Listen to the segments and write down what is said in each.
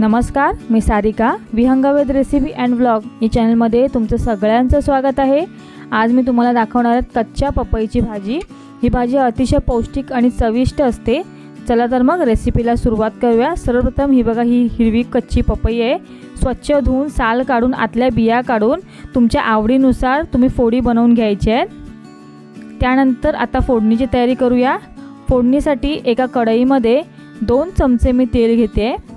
नमस्कार मी सारिका. विहंगावेद रेसिपी अँड व्लॉग या चॅनलमध्ये तुमचं सगळ्यांचं स्वागत आहे. आज मी तुम्हाला दाखवणार आहे कच्च्या पपईची भाजी. ही भाजी अतिशय पौष्टिक आणि चविष्ट असते. चला तर मग रेसिपीला सुरुवात करूया. सर्वप्रथम ही बघा ही हिरवी कच्ची पपई आहे. स्वच्छ धुवून साल काढून आतल्या बिया काढून तुमच्या आवडीनुसार तुम्ही फोडी बनवून घ्यायची आहेत. त्यानंतर आता फोडणीची तयारी करूया. फोडणीसाठी एका कढईमध्ये दोन चमचे मी तेल घेते. आहे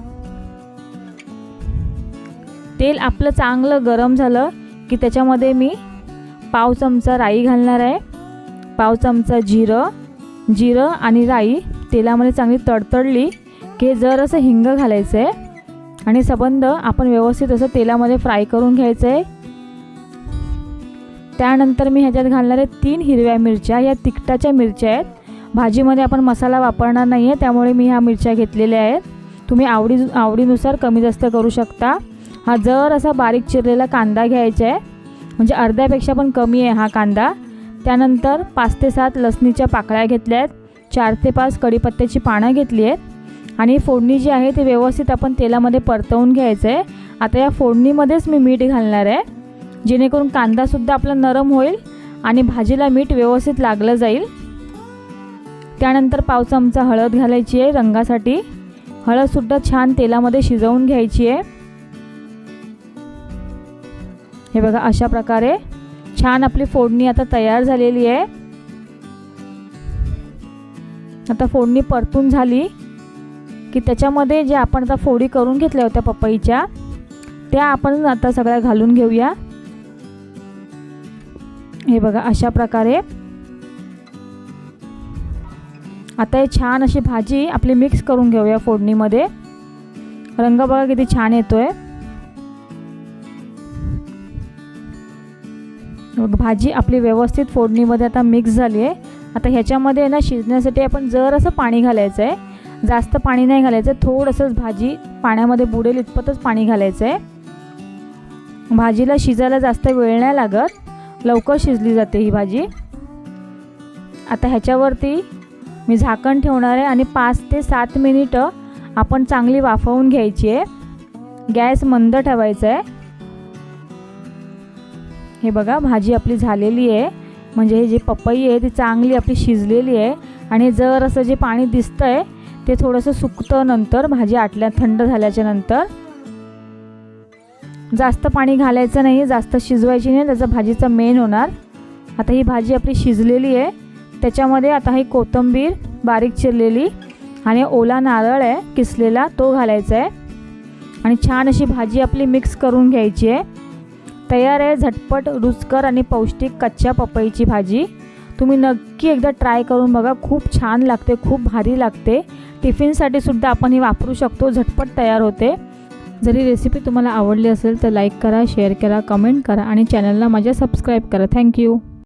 तेल आपलं चांगलं गरम झालं की त्याच्यामध्ये मी पाव चमचा राई घालणार आहे. पाव चमचा जिरं जिरं आणि राई तेलामध्ये चांगली तडतडली की जर असं हिंग घालायचं आहे आणि सबंध आपण व्यवस्थित असं तेलामध्ये फ्राय करून घ्यायचं आहे त्यानंतर मी ह्याच्यात घालणार आहे तीन हिरव्या मिरच्या. या तिखटाच्या मिरच्या आहेत. भाजीमध्ये आपण मसाला वापरणार नाही आहे त्यामुळे मी ह्या मिरच्या घेतलेल्या आहेत. तुम्ही आवडी आवडीनुसार कमी जास्त करू शकता. हा जर असा बारीक चिरलेला कांदा घ्यायचा आहे म्हणजे अर्ध्यापेक्षा पण कमी आहे हा कांदा त्यानंतर पाच ते सात लसणीच्या पाकळ्या घेतल्या आहेत चार ते पाच कढीपत्त्याची पानं घेतली आहेत आणि फोडणी जी आहे ती व्यवस्थित आपण तेलामध्ये परतवून घ्यायचं आहे. आता या फोडणीमध्येच मी मीठ घालणार आहे जेणेकरून कांदासुद्धा आपला नरम होईल आणि भाजीला मीठ व्यवस्थित लागलं जाईल. त्यानंतर पाव चमचा हळद घालायची आहे रंगासाठी. हळदसुद्धा छान तेलामध्ये शिजवून घ्यायची आहे. हे बघा अशा प्रकारे छान आपली फोडणी आता तयार झालेली आहे. आता फोडणी परतून झाली की त्याच्यामध्ये जे आपण आता फोडी करून घेतल्या होत्या पपईच्या त्या आपण आता सगळ्या घालून घेऊया. हे बघा अशा प्रकारे. आता हे छान अशी भाजी आपली मिक्स करून घेऊया फोडणीमध्ये. रंग बघा किती छान येतो आहे भाजी आपली व्यवस्थित फोडणीमध्ये आता मिक्स झाली आहे. आता ह्याच्यामध्ये ना शिजण्यासाठी आपण जर असं पाणी घालायचं आहे जास्त पाणी नाही घालायचं थोडंसंच भाजी पाण्यामध्ये बुडेल इतपतच पाणी घालायचं आहे भाजीला शिजायला जास्त वेळ नाही लागत. लवकर शिजली जाते ही भाजी. आता ह्याच्यावरती मी झाकण ठेवणार आहे आणि पाच ते सात मिनिटं आपण चांगली वाफवून घ्यायची आहे. गॅस मंद ठेवायचा आहे. हे बघा भाजी आपली झालेली आहे. म्हणजे हे जे पपई आहे ती चांगली आपली शिजलेली आहे. आणि जर असं जे पाणी दिसतं आहे ते थोडंसं सुकतं नंतर भाजी आटल्या थंड झाल्याच्यानंतर. जास्त पाणी घालायचं नाही जास्त शिजवायची नाही त्याचं भाजीचं मेन होणार. आता ही भाजी आपली शिजलेली आहे. त्याच्यामध्ये आता ही कोथिंबीर बारीक चिरलेली आणि ओला नारळ आहे किसलेला तो घालायचा आहे. आणि छान अशी भाजी आपली मिक्स करून घ्यायची आहे. तयार आहे झटपट रुचकर आणि पौष्टिक कच्च्या पपईची भाजी. तुम्ही नक्की एकदा ट्राय करून बघा खूप छान लागते खूप भारी लागते. टिफिनसाठी सुद्धा आपण ही वापरू शकतो झटपट तयार होते. जरी रेसिपी तुम्हाला आवडली असेल तर लाईक करा शेअर करा कमेंट करा आणि चॅनलला माझ्या सबस्क्राईब करा. थँक्यू